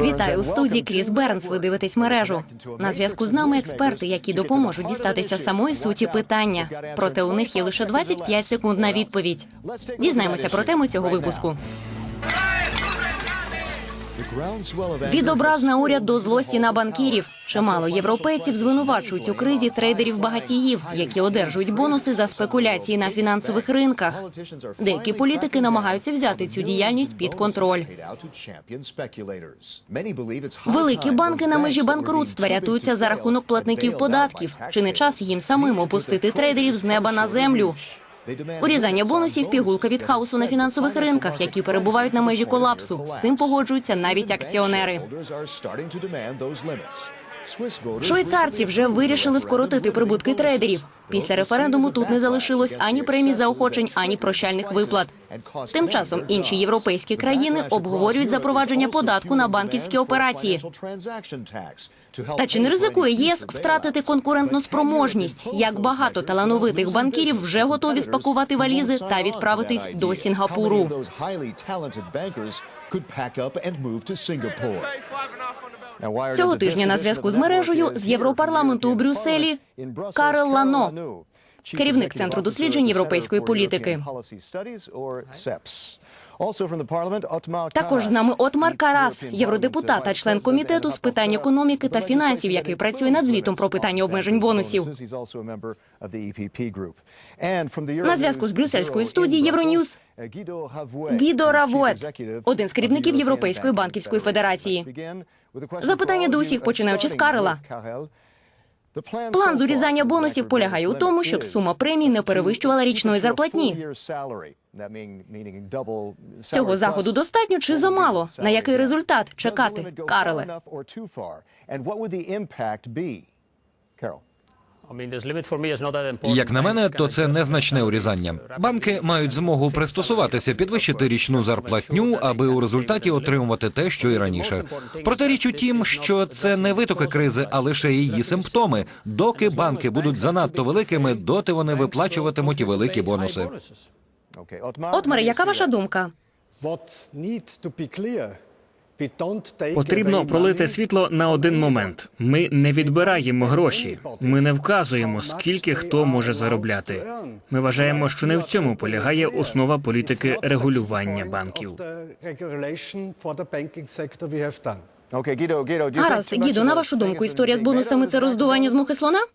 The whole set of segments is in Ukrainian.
Вітаю у студії Кріс Бернс. Ви дивитесь мережу. На зв'язку з нами експерти, які допоможуть дістатися самої суті питання. Проте у них є лише 25 секунд на відповідь. Дізнаємося про тему цього випуску. Від образ на уряд до злості на банкірів. Чимало європейців звинувачують у кризі трейдерів багатіїв, які одержують бонуси за спекуляції на фінансових ринках. Деякі політики намагаються взяти цю діяльність під контроль. Великі банки на межі банкрутства рятуються за рахунок платників податків. Чи не час їм самим опустити трейдерів з неба на землю? Урізання бонусів пігулка від хаосу на фінансових ринках, які перебувають на межі колапсу. З цим погоджуються навіть акціонери. Швейцарці вже вирішили вкоротити прибутки трейдерів. Після референдуму тут не залишилось ані премій заохочень, ані прощальних виплат. Тим часом інші європейські країни обговорюють запровадження податку на банківські операції. Та чи не ризикує ЄС втратити конкурентну спроможність? Як багато талановитих банкірів вже готові спакувати валізи та відправитись до Сінгапуру? Цього тижня на зв'язку з мережею з Європарламенту у Брюсселі Карел Лано, керівник центру досліджень європейської політики. Також з нами Отмар Карас, євродепутат та член комітету з питань економіки та фінансів, який працює над звітом про питання обмежень бонусів. На зв'язку з брюссельської студії Євроньюз Гідо Равует, один з керівників Європейської банківської федерації. Запитання до усіх, починаючи з Карела. План з урізання бонусів полягає у тому, щоб сума премій не перевищувала річної зарплатні. Цього заходу достатньо чи замало? На який результат чекати, Кареле? Як на мене, то це незначне урізання. Банки мають змогу пристосуватися, підвищити річну зарплатню, аби у результаті отримувати те, що і раніше. Проте річ у тім, що це не витоки кризи, а лише її симптоми. Доки банки будуть занадто великими, доти вони виплачуватимуть і великі бонуси. Отмаре, яка ваша думка? Потрібно пролити світло на один момент. Ми не відбираємо гроші. Ми не вказуємо, скільки хто може заробляти. Ми вважаємо, що не в цьому полягає основа політики регулювання банків. Гаразд, Гідо, на вашу думку, історія з бонусами це роздування з мухи слона?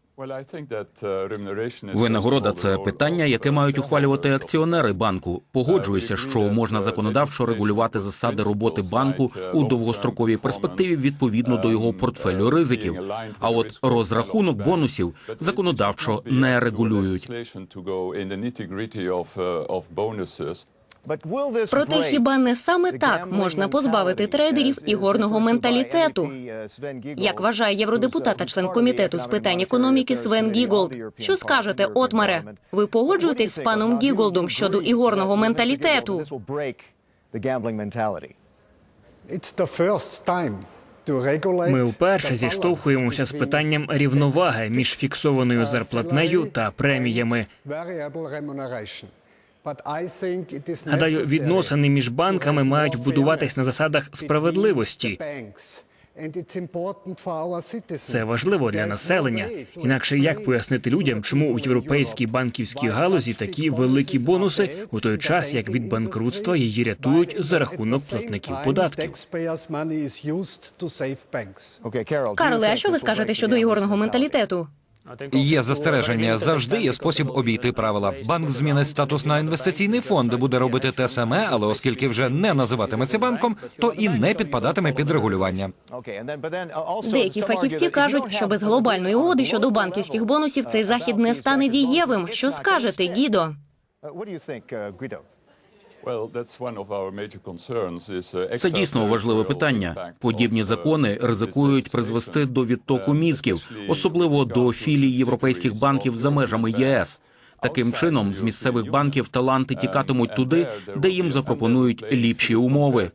Винагорода це питання, яке мають ухвалювати акціонери банку. Погоджуюся, що можна законодавчо регулювати засади роботи банку у довгостроковій перспективі відповідно до його портфелю ризиків. А от розрахунок бонусів законодавчо не регулюють. Проте хіба не саме так можна позбавити трейдерів ігорного менталітету? Як вважає євродепутат та член комітету з питань економіки Свен Гіголд? Що скажете, Отмаре? Ви погоджуєтесь з паном Гіголдом щодо ігорного менталітету? Ми вперше зіштовхуємося з питанням рівноваги між фіксованою зарплатнею та преміями. Гадаю, відносини між банками мають будуватись на засадах справедливості. Це важливо для населення. Інакше як пояснити людям, чому у європейській банківській галузі такі великі бонуси у той час, як від банкрутства її рятують за рахунок платників податків? Карле, а що ви скажете щодо ігорного менталітету? Є застереження. Завжди є спосіб обійти правила. Банк змінить статус на інвестиційний фонд, буде робити те саме, але оскільки вже не називатиметься банком, то і не підпадатиме під регулювання. Деякі фахівці кажуть, що без глобальної угоди щодо банківських бонусів цей захід не стане дієвим. Що скажете, Гідо? Це дійсно важливе питання. Подібні закони ризикують призвести до відтоку мізків, особливо до філій європейських банків за межами ЄС. Таким чином, з місцевих банків таланти тікатимуть туди, де їм запропонують ліпші умови.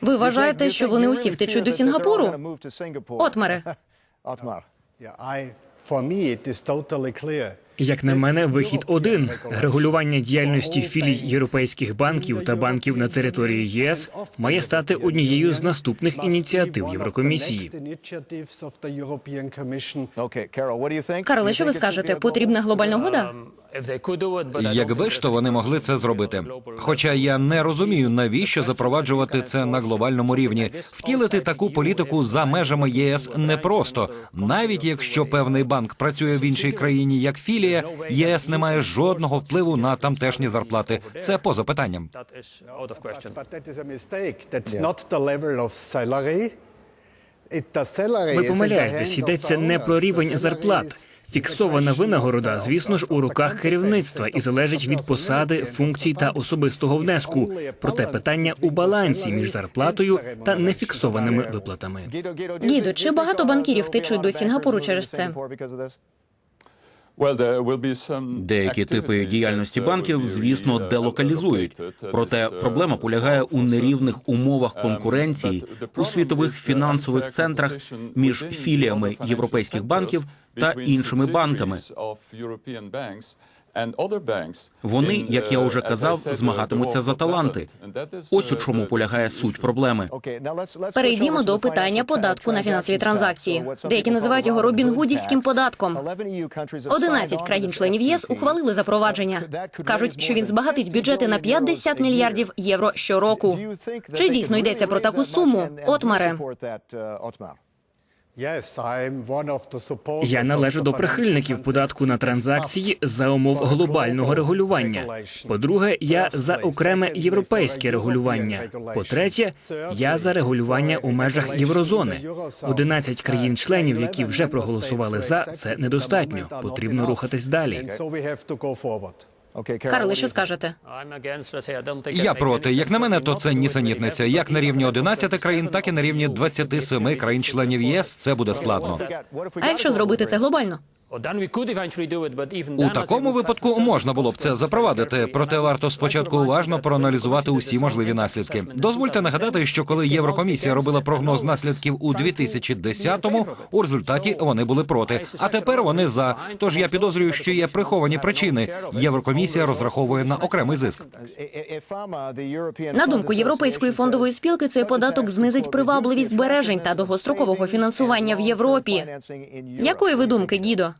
Ви вважаєте, що вони усі втечуть до Сінгапуру? Отмаре. for me, it is totally clear. Як на мене, вихід один регулювання діяльності філій європейських банків та банків на території ЄС має стати однією з наступних ініціатив Єврокомісії. Карле, що ви скажете? Потрібна глобальна угода? Якби ж то вони могли це зробити. Хоча я не розумію, навіщо запроваджувати це на глобальному рівні. Втілити таку політику за межами єС непросто. Навіть якщо певний банк працює в іншій країні як філія, ЄС не має жодного впливу на тамтешні зарплати. Це поза питанням. Ви помиляєтесь, йдеться не про рівень зарплат. Фіксована винагорода, звісно ж, у руках керівництва і залежить від посади, функцій та особистого внеску. Проте питання у балансі між зарплатою та нефіксованими виплатами. Гідо, чи багато банкірів течуть до Сінгапуру через це? Деякі типи діяльності банків, звісно, делокалізують. Проте проблема полягає у нерівних умовах конкуренції у світових фінансових центрах між філіями європейських банків та іншими банками. Вони, як я уже казав, змагатимуться за таланти. Ось у чому полягає суть проблеми. Перейдімо до питання податку на фінансові транзакції. Деякі називають його Робінгудівським податком. 11 країн-членів єс ухвалили запровадження. Кажуть, що він збагатить бюджети на 50 мільярдів євро щороку. Чи дійсно йдеться про таку суму? Отмаре. Я належу до прихильників податку на транзакції за умов глобального регулювання. По-друге, я за окреме європейське регулювання. По-третє, я за регулювання у межах єврозони. 11 країн-членів, які вже проголосували за, це недостатньо. Потрібно рухатись далі. Карле, що скажете? Я проти. Як на мене, то це нісенітниця. Як на рівні 11 країн, так і на рівні 27 країн-членів ЄС. Це буде складно. А якщо зробити це глобально? У такому випадку можна було б це запровадити, проте варто спочатку уважно проаналізувати усі можливі наслідки. Дозвольте нагадати, що коли Єврокомісія робила прогноз наслідків у 2010-му, у результаті вони були проти. А тепер вони за. Тож я підозрюю, що є приховані причини. Єврокомісія розраховує на окремий зиск. На думку Європейської фондової спілки, цей податок знизить привабливість збережень та довгострокового фінансування в Європі. Якої ви думки, Гідо?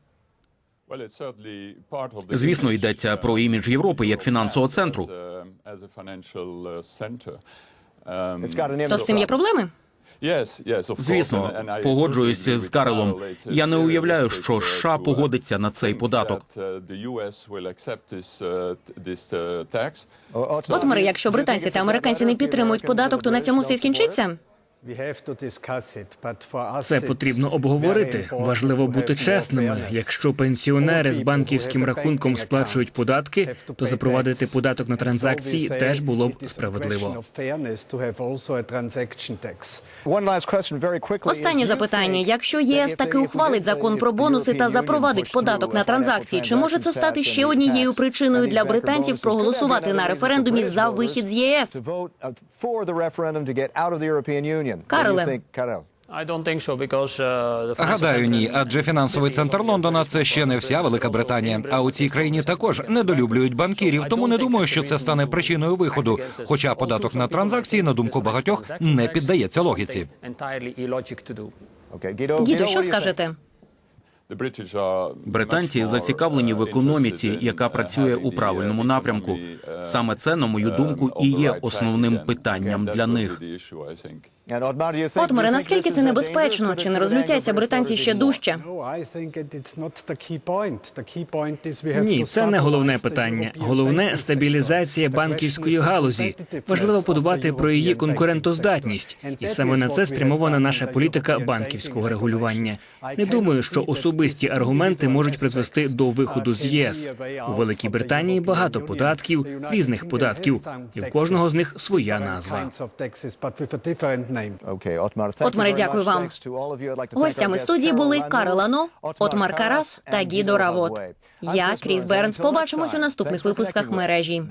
Звісно, йдеться про імідж Європи як фінансового центру. То з цим є проблеми? Звісно, погоджуюся з Карелом. Я не уявляю, що США погодиться на цей податок. Отмаре, якщо британці та американці не підтримують податок, то на цьому все скінчиться? Це потрібно обговорити. Важливо бути чесними. Якщо пенсіонери з банківським рахунком сплачують податки, то запровадити податок на транзакції теж було б справедливо. Останнє запитання: якщо ЄС таки ухвалить закон про бонуси та запровадить податок на транзакції, чи може це стати ще однією причиною для британців проголосувати на референдумі за вихід з ЄС? Карле. Гадаю, ні, адже фінансовий центр Лондона це ще не вся Велика Британія. А у цій країні також недолюблюють банкірів, тому не думаю, що це стане причиною виходу. Хоча податок на транзакції, на думку багатьох, не піддається логіці. Гідо, що скажете? Британці зацікавлені в економіці, яка працює у правильному напрямку. Саме це, на мою думку, і є основним питанням для них. Отмаре, наскільки це небезпечно? Чи не розлютяться британці ще дужче? Ні, це не головне питання. Головне стабілізація банківської галузі. Важливо подбати про її конкурентоздатність, і саме на це спрямована наша політика банківського регулювання. Не думаю, що особисті аргументи можуть призвести до виходу з ЄС. У Великій Британії багато податків, різних податків, і в кожного з них своя назва. Отмаре, дякую вам. Гостями студії були Карл Лано, Отмар Карас та Гідо Равот. Я, Кріс Бернс. Побачимось у наступних випусках мережі.